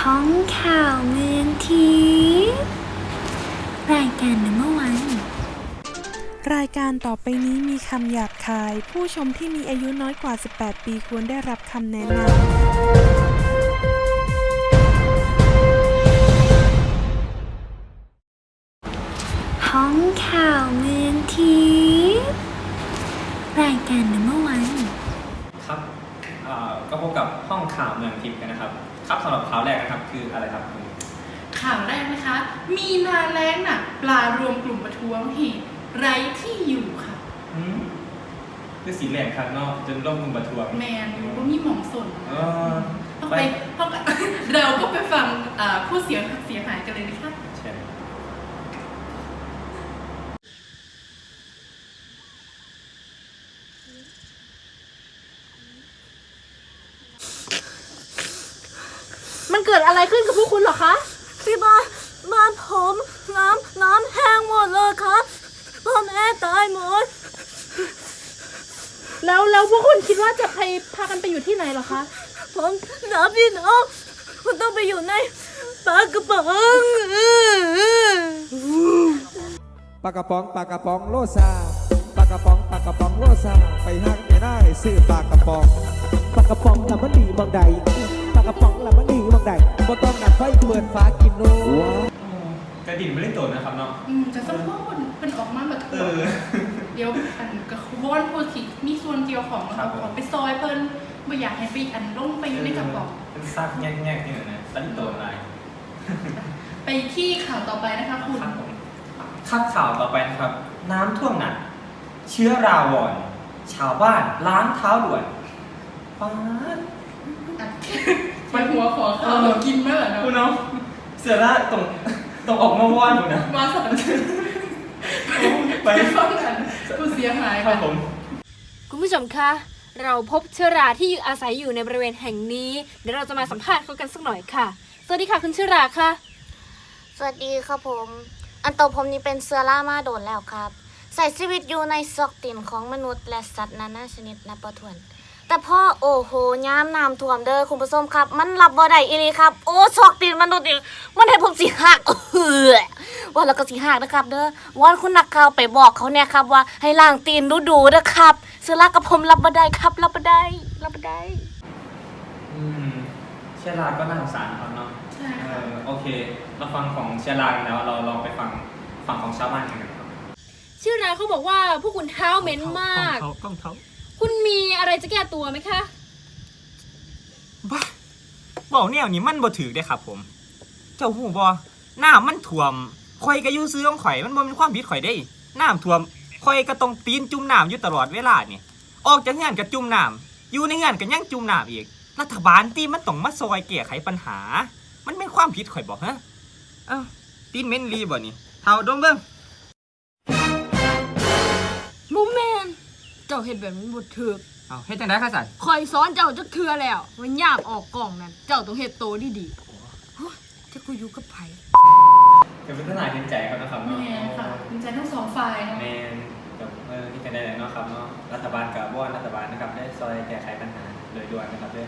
ท้องข่าวเมืองทิพย์รายการนัมวัน รายการต่อไปนี้มีคำหยาบคาย ผู้ชมที่มีอายุน้อยกว่า 18 ปีควรได้รับคำแนะนำท้องข่าวเมืองทิพย์รายการนัมวัน ครับเอ่อก็พบกับห้องข่าวเมืองทิพย์กันนะครับ ครับสำหรับข่าวแรกนะครับคืออะไรครับคุณข่าวแรกนะคะ มีนาแรงน่ะปลารวมกลุ่มประท้วงเหตุไร้ที่อยู่ค่ะหืมคือสีแหลกครับเนาะจนร่มมุมประท้วง แมนอยู่ก็มีหมองสนเออ ต้องไปไปต้องเราก็ไปฟังอ่าผู้เสียเสียหายกันเลยนะคะ เช่น มันเกิ ดอะไรขึ้นกับพวกคุณเหรอคะที่บ้านบ้านผมน้ำน้ำแห้งหมดเลยครับพ่อแม่ตายหมด แล้วแล้วพวกคุณคิดว่าจะไปพากันไปอยู่ที่ไหนเหรอคะ ผมหนาพี่น้องคุณต้องไปอยู่ในปลากระป๋องปลากระป๋องปลากระป๋องโลซาปลากระป๋องปลากระป๋องโลซาไปห้างไปหน้าให้ซื้อปลากระป๋องปากกระป๋องละมันดีบางใดปากกระป๋องละมันดี บางใดบ่ต้องนัดไฟเปิดฟ้ากินโนกระดิ่งไม่ได้โตนะครับเนาะอืมจะสักพวกมันเป็นออกมาแบบเออ เดี๋ยวอันกระวอนผู้ที่มีส่วนเกี่ยวของครับเอาของไปซอยเพิ่นไม่อยากให้ไปอันลงไปอยู่ในกระป๋องเป็นซากแง่ๆนี่นะตันโตอะไรไปที่ข่าวต่อไปนะคะคุณครับผมครับข่าวต่อไปนะครับ น้ำท่วมหนักเชื้อราวอน ชาวบ้านล้างเท้าด่วนป๊าดอัน มันหัวขอข้าวเรากินเมื่อเนาะคุณเนาะเสือละตรงตรงออกมาว่านคุณนะ มาสอนไป ไปฟังกันผู้เสียหายครับผม คุณผู้ชมคะ เราพบเชื้อราที่อาศัยอยู่ในบริเวณแห่งนี้ เดี๋ยวเราจะมาสัมภาษณ์เขากันสักหน่อยค่ะ สวัสดีค่ะคุณเชื้อราค่ะ สวัสดีครับผม อันตัวผมนี่เป็นเสือล่ามาโดนแล้วครับ ใส่ชีวิตอยู่ในซอกตินของมนุษย์และสัตว์นานาชนิดนับประทวน แต่พ่อโอ้โหย้ำน้ำท่วมเด้อคุณผู้ชมครับ มันรับบ่ได้อีหลีครับ โอ้ซอกตินมนุษย์นี่มันให้ผมสิหักเออว่าแล้วก็สิหักนะครับ เด้อวอนคุณนักข่าวไปบอกเขาเนี่ยครับ ว่าให้ล้างตีนดูดูๆนะครับเสือล่ากับผมรับบ่ได้ครับรับบ่ได้รับบ่ได้อืมเชื้อราก็น่าสงสารครับเนาะใช่เอค่ะอโอเค เราฟังของเชื้อรากันแล้วเราลองไปฟังฝั่งของชาวบ้านกันครับเชื้อราเขาบอกว่าพวกคุณเท้าเหม็นมากเขาต้องเขาคุณ มีอะไรจะแก้ตัวไหมคะ บ้าบอกแนวนี้มันบ่ถือได้ครับผม เจ้าหูบ่น้ำมันท่วมข่อยก็อยู่ซื้อของข่อยมันบ่เป็นความผิดข่อยได้น้ำท่วมข่อยก็ต้องตีนจุ่มน้ำอยู่ตลอดเวลานี่ออกจากงานก็จุ่มน้ำอยู่ในงานก็ยังจุ่มน้ำอีก รัฐบาลตีมันต้องมาซอยแก้ไขปัญหา มันเป็นความผิดข่อยบอกฮะเอ้าตีนเม็นรีบ่นี่เท่าดมเบิ่ง เจ้าเห็นแบบนี้บดถือกเอาเฮ็ดจังได๋คะสันคอยซ้อนเจ้าจักเทือแล้วมันยามออกกล่องนั้นเจ้าต้องเฮ็ดโตดีดีๆเฮ้ยจะกูอยู่กับไผจะเป็นทนายเห็นใจเขานะครับแมเนาะนค่ะดีใจทั้งสองฝ่ายเนาะแมนกับเออที่กันได้แล้วเนาะครับเนาะรัฐบาลกับว่านรัฐบาลนะครับได้ซอยแก้ไขปัญหาโดยด่วนนะครับด้วย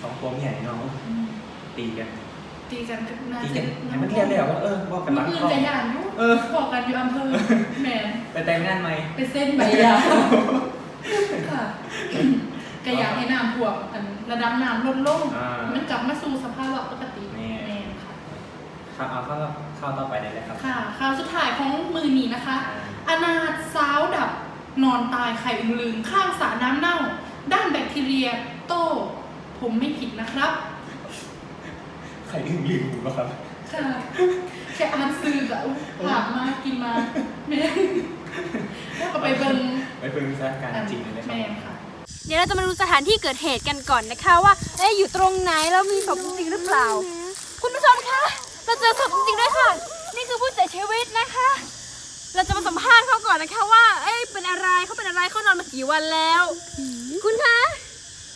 สองพวงใหญ่เนาะอืมตีกันตีกันก็น่าตีจะกันให้มันเรียนเลยเหรอว่าเออว่ากันมีรักปืนเขากระยานอยู่เออบอกกันอยู่อำเภอแมนไปแต่งงานไหมไปเส้นใบยาวค่ะ กระยานให้น้ำท่วมอันระดับน้ำลดลง อ่ามันกลับมาสู่สภาวะปกติแม่แมนค่ะครับเอาเข้าเข้าต่อไปได้เลยครับค่ะข่าวสุดท้ายของมือนี้นะคะอ่าอนาถสาวดับนอนตายไข่อึงลืงข้างสระน้ำเน่า ด้านแบคทีเรีย โต้ ผมไม่ผิดนะครับใครลืมลืมป่ะครับ ค่ะแค่อ่านซื้อแบบผ่านมากินมาแม่แล้วก็ไปเบิ่งไปเพิ่งสถานการณ์จริงเลยนะครัแม่บค่ะ เดี๋ยวเราจะมาดูสถานที่เกิดเหตุกันก่อนนะคะว่าเอ๊ะอยู่ตรงไหนแล้วมีศพจริงๆหรือเปล่า คุณผู้ชมคะเราเจอศพจริงๆด้วยค่ะ นี่คือผู้เสียชีวิตนะคะ เราจะมาสัมภาษณ์เขาก่อนนะคะว่า เอ้ยเป็นอะไรเขาเป็นอะไรเขานอนมากี่วันแล้ว คุณคะ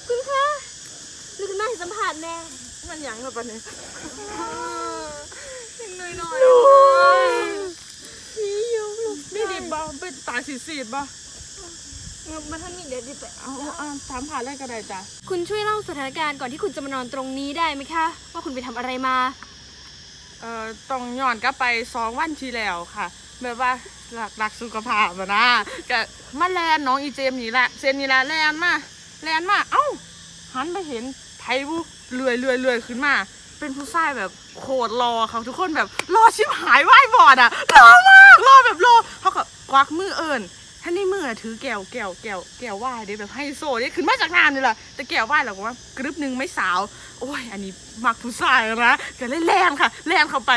คุณคะลูกคุณแม่ให้สัมภาษณ์แน่มันหยังกับปะเนี่ยยังน้อยน้อยนี่อยู่ลูกนี่ดิบ่เป็นตาสีสีดบ่ มาท่านนี่เดี๋ยวดิไปเอาเอาถามผ่านเลยก็ได้จ้ะคุณช่วยเล่าสถานการณ์ก่อนที่คุณจะมานอนตรงนี้ได้ไหมคะ ว่าคุณไปทำอะไรมา เอ่อต้องย้อนกลับไปสองวันที่แล้วค่ะแบบว่าหลักหลักสุขภาพอะนะก็มาแลนน้องอีเจมนี่แหละเซนนี่แหละแลนมาแลนมาเอ้าหันไปเห็นไทบุเลื่อยเลื่อยเลื่อยขึ้นมา เป็นผู้ชายแบบโคตรรอเขาทุกคนแบบรอชิบหายไหวบอดอะรอมากรอแบบรอเขาก็ควักมือเอิญ ท่านนี่มือน่ะถือแก้วแก้วแก้วแก้วไหว้เด้แบบไฮโซเด้ขึ้นมาจากน้ำนี่แหละแต่แก้วไหว้เราก็ว่ากรึบหนึงไม่สาว โอ้ย อันนี้มักผู้ชายนะก็เลยแรงค่ะ แรงเข้าไป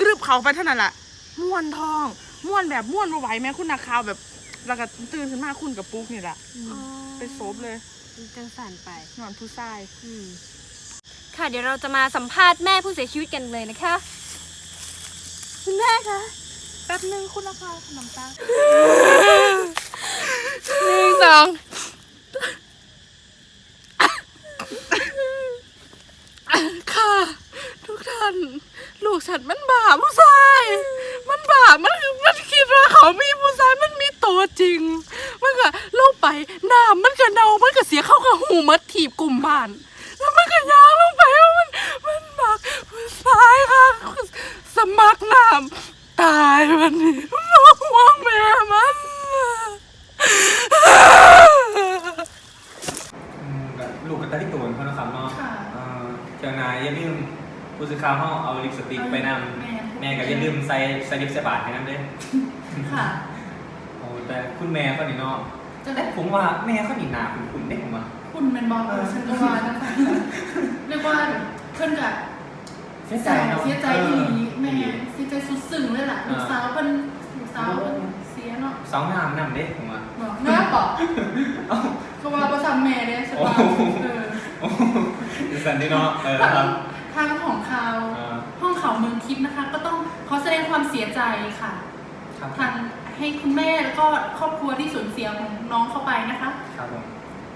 กรึบเขาไปเท่านั้นแหละม้วนทองม้วนแบบม้วนมาไหวแม่คุณนักข่าวแบบแล้วก็ตื่นขึ้นมาคุณกับปุ๊กนี่แหละไปซบเลยจังสันไปนอนผู้ชายค่ะเดี๋ยวเราจะมาสัมภาษณ์แม่ผู้เสียชีวิตกันเลยนะคะคุณแม่คะแป๊บนึงคุณนักข่าวขนมตา หนึ่งสองค่ะ ทุกท่าน ลูกฉันมันบาปผู้ชาย มันบาปมันมันคิดว่าเขามีผู้ชายมันมีตัวจริง มันก็ลงไปน้ำมันก็เน่ามันก็เสียเข้ากับหูมัดถีบกลุ่มบ้าน แล้วมันก็ยางลงไปว่ามันมันมักผู้ชายค่ะสมัครน้ำตายวันนี้มาห่วงแม่มัน ลูกกับตาที่ตูนเขานะครับเนาะค่ะเอ่อเจ้านายอย่าลืมผู้สื่อข่าวเขาเอาลิปสติกไปนำแม่แม่ ก็อย่าลืมใส่ใส่ลิปใส่บาทให้นั่นเด้อค่ะโอ้แต่คุณแม่เขานี่เนาะจะได้ผมว่าแม่เขานี่หนาคุณคุณได้ผมว่าคุณเป็นบอลเออฉันก็ว่านะคะเรียกว่าเพื่อนกับเสียใจเนาะเสียใจที่นี้แม่เออเสียใจสุดซึ้งเลยล่ะอ่าลูกสาวเพิ่นลูกสาวเพิ่นเสียเนาะ สองงามนำเด้ ปอกเอ้าก็ว่าประจำแม่เลยใช่ปะโอ้โหเออโอ้โหดิสันนี่เนาะเออคทารับงทางของเขาอ่าห้องเขาเมืองทิพย์นะคะ ก็ต้องขอแสดงความเสียใจค่ะครับทางให้คุณแม่แล้วก็ครอบครัวที่สูญเสียของน้องเข้าไปนะคะครับผม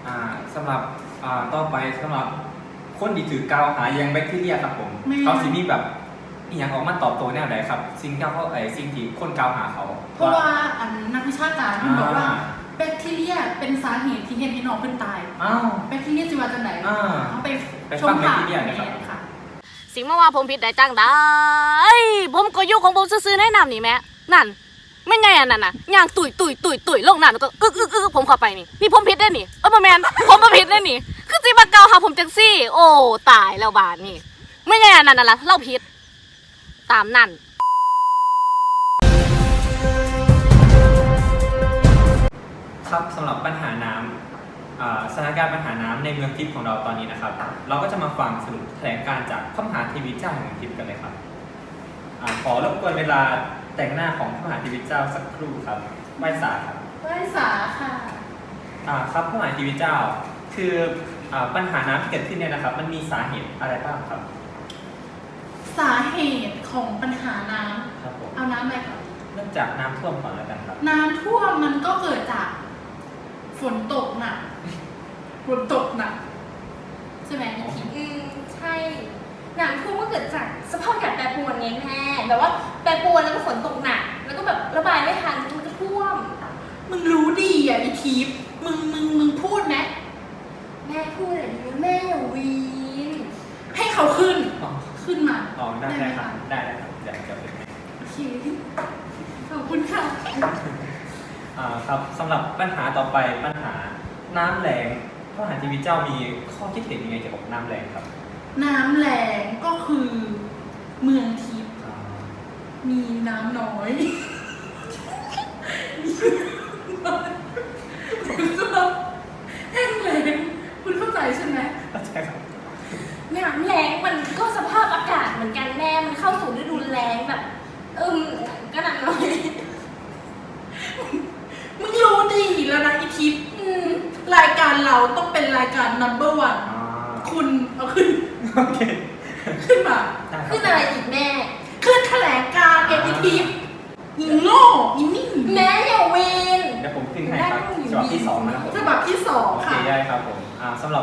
อ่าสำหรับอ่าต่อไปสำหรับคนที่ถือกาวหายังแบคทีเรียครับผมแม่เขาสิมีแบบอีหยังออกมาตอบโต้แนวไหนครับสิ่งที่เขาไอ้สิ่งที่คนกาวหาเขา เพราะว่าอันนักวิชาการมันบอกว่าอ่า แบคทีเรียเป็นสาเหตุที่เห็นให้น้องเพิ่นตาย อ้าว แบคทีเรียจะมาจากไหนอ่าเขาไปไปชฟัมงข่าวแบคทีเรียนะครับแม่ค่ะ สิมาว่าผมผิดได้จังได้ผมก็อยู่ของผมซื่อๆในน้ำนี่แม่นั่นไม่ไงอันนั้นน่ะย่างตุยตุยตุยตุยลงน้ำแล้วก็อึกอึกอึกผมเข้าไปนี่นี่ผมผิดได้นี่เออบ่แมนผมบ่ผิดได้นี่ คือสิมาเกล่าวหาผมจังซี่ โอ้ตายแล้วบาดนี่ไม่ไงอันนั้นน่ะล่ะเล่าผิดตามนั่น ครับสำหรับปัญหาน้ำอ่าสถานการณ์ปัญหาน้ำในเมืองทิพย์ของเราตอนนี้นะครับ เราก็จะมาฟังสรุปแถลงการณ์จากข้อมหาทีวีเจ้าแห่งเมืองทิพย์กันเลยครับอาขอรบกวนเวลาแต่งหน้าของข้อมหาทีวีเจ้าสักครู่ครับไหว้สาครับไหว้สาค่ะอ่าครับข้อมหาทีวีเจ้า คืออาปัญหาน้ำที่เกิดขึ้นเนี่ยนะครับ มันมีสาเหตุอะไรบ้างครับ สาเหตุของปัญหาน้ครับผมำเอาน้ำอะไรก่อนเริ่มจากน้ำท่วมก่อนแล้วกันครับ น้ำท่วมมันก็เกิดจาก ฝนตกหนักฝนตกหนักใช่ไหมพี่ทิพย์อืมใช่น้ำท่วมก็เกิดจากสภาพอากาศแปรปรวนไงแม่แบบว่าแปรปรวนแล้วก็ฝนตกหนัก แล้วก็แบบระบายไม่ทันมันก็ท่วม มึงรู้ดีอะพี่ทิพย์มึงมึงมึงพูดไหมแม่พูดอะไรดีแม่อย่าวีนให้เขาขึ้นอ๋อขึ้นมาอ๋อได้ไหมได้ครับะได้ได้ครับเดี๋ยวจะเป็นโอเคขอบคุณค่ะ อ่าครับสำหรับปัญหาต่อไปปัญหาน้ำแรงข้อหาทีวีเจ้ามีข้อคิดเห็นยังไงเกี่ยวกับน้ำแรงครับน้ำแรงก็คือเมืองทิพย์อ่ามีน้ำน้อยแห้งแรงคุณเข้าใจใช่ไหมเข้าใจครับน้ำแรงมันก็สภาพอากาศเหมือนกันแม่มันเข้าสู่ฤดูแล้งแบบเอิมก็หนักหน่อย มึงรู้ดีแล้วนะอีทิพย์ อืม รายการ เราต้องเป็นรายการ number one อ่าคุณเอาขึ้นโอเคขึ้นมา ได้ครับ ขึ้นอะไรอีกแม่ ขึ้นแถลงการณ์เองอีทิพย์อีโง่อีนี่แม่อย่าวีนเดี๋ยวผมขึ้นให้ครับฉบับที่สองนะครับผม ฉบับที่สองโอเคค่ะ ได้ครับผมอ่าสำหรับ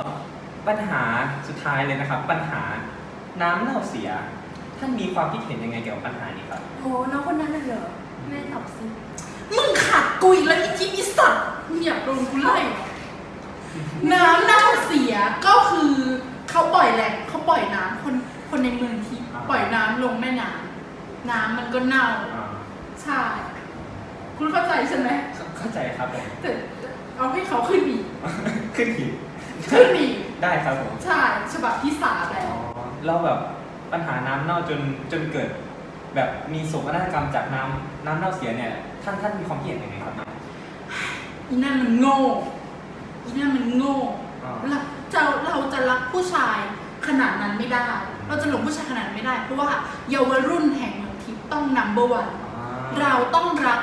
ปัญหาสุดท้ายเลยนะครับ ปัญหาน้ำเน่าเสีย ท่านมีความคิดเห็นยังไงเกี่ยวกับปัญหานี้ครับโหน้องคนนั้นน่ะเหรอ แม่ตอบสิ มึงขัดกูอีกแล้วอีจิมอีสัตว์มึงอยากโดนกูไล่เหรอ น้ำเน่าเสียก็คือเขาปล่อยแหละเขาปล่อยน้ำคนคนในเมืองที่ปล่อยน้ำลงแม่น้ำน้ำมันก็เน่าอ่าใช่คุณเข้าใจใช่ไหมเข้าใจครับผม แต่เอาให้เขาขึ้นอีกขึ้นผิดขึ้นอีกได้ครับผมใช่ฉบับที่สามแล้อ๋วอเราแบบปัญหาน้ำเน่าจนจนเกิด แบบมีโศกนาฏกรรมจากน้ำน้ำเน่าเสียเนี่ย ท่านท่านมีความคิดเห็นยังไงครับเนี่ยอีนั่นมันโง่ อีนั่นมันโง่อ่า เราจะเราจะรักผู้ชายขนาดนั้นไม่ได้ เราจะหลงผู้ชายขนาดนั้นไม่ได้ เพราะว่าเยาวรุ่นแห่งเมืองทิพย์ต้อง number one อ่าเราต้องรัก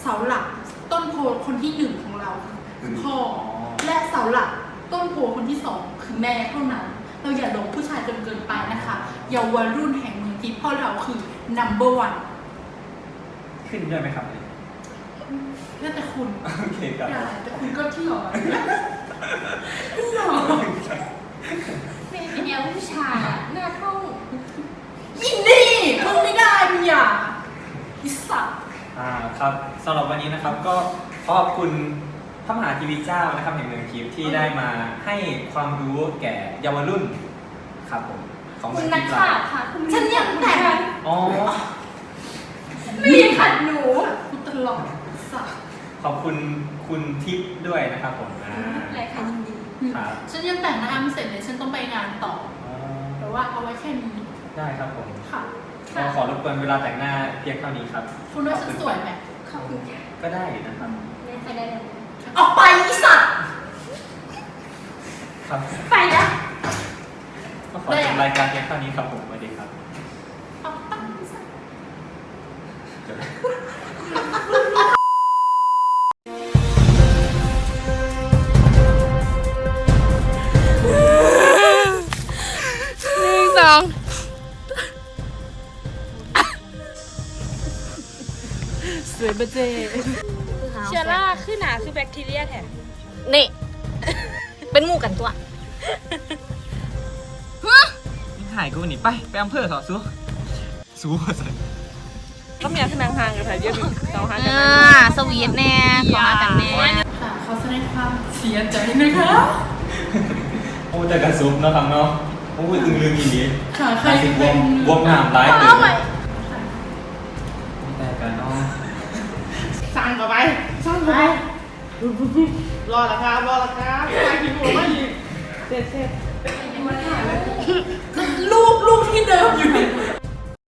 เสาหลักต้นโพคนที่หนึ่งของเราคือพ่อและเสาหลักต้นโพคนที่สองคือแม่เท่านั้นเราอย่าหลงผู้ชายจนเกินไปนะคะเยาวรุ่นแห่งเมืองทิพย์เพราะเราคือ number one ขึ้นด้วยไหมครับเพื่อ แต่คุณโอเคครับได้แต่คุณก็ที่หล่อหล่อเป็นแนวผู้ชายอะหน้าห้องอินนี่มึงไม่ได้มึงอย่าอิสัตว์อ่าครับสำหรับวันนี้นะครับก็ขอบคุณพระมหาทีวีเจ้านะครับแห่งเมืองทิพย์ที่ได้มาให้ความรู้แก่เยาวรุ่นครับผมของคุณเมืนัอกงทิพย์ข่าเราค่ะคุณฉันอยากแต่งอ๋อ มีขัดหนูกูตลอด สัตว์ขอบคุณคุณทิพย์ด้วยนะครับผมอ่าอะไรค่ะยินดีครับฉันยังแต่งหน้าไม่เสร็จเลยฉันต้องไปงานต่ออ๋อแต่ว่าเอาไว้แค่นี้ได้ครับผมค่ะก็ขอรบกวนเวลาแต่งหน้าเพียงเท่านี้ครับ คุณว่าฉันสวยไหมขอบคุณค่ะก็ได้นะครับไม่ไปได้เลยออกไปอีสัตว์ครับไปแล้วก็ขอจบรายการเพียงเท่านี้ครับผมสวัสดีครับออกไปอีสัตว์จบ สองสวยบะเจเชื้อราขึ้นหนาคือแบคทีเรียแท้นี่ เป็นหมู่กันตัวนี่ถ่ายกูนี่ไป ไปอำเภอเถอะสู้สู้สิก็มีขนางห่างกันถ่ายเยอะสองห่างกันอ่าสวีทแน่ขอหากันแน่ค่ะขอแสดงความเสียใจนะคะโอ้แต่กระซุบเนาะครับเนาะ โอ้ยตึงลืมอีกนิดค่ะใครสิบวเป็งนวงงามร้ายเกินเอาใหม่แต่กันเนาะสั่งต่อไปสั่งต่อไปรอละครับรอละครับใครกินหัวมาอีกเสร็จเสร็จรูปรูปที่เดิมอยู่เนี่ย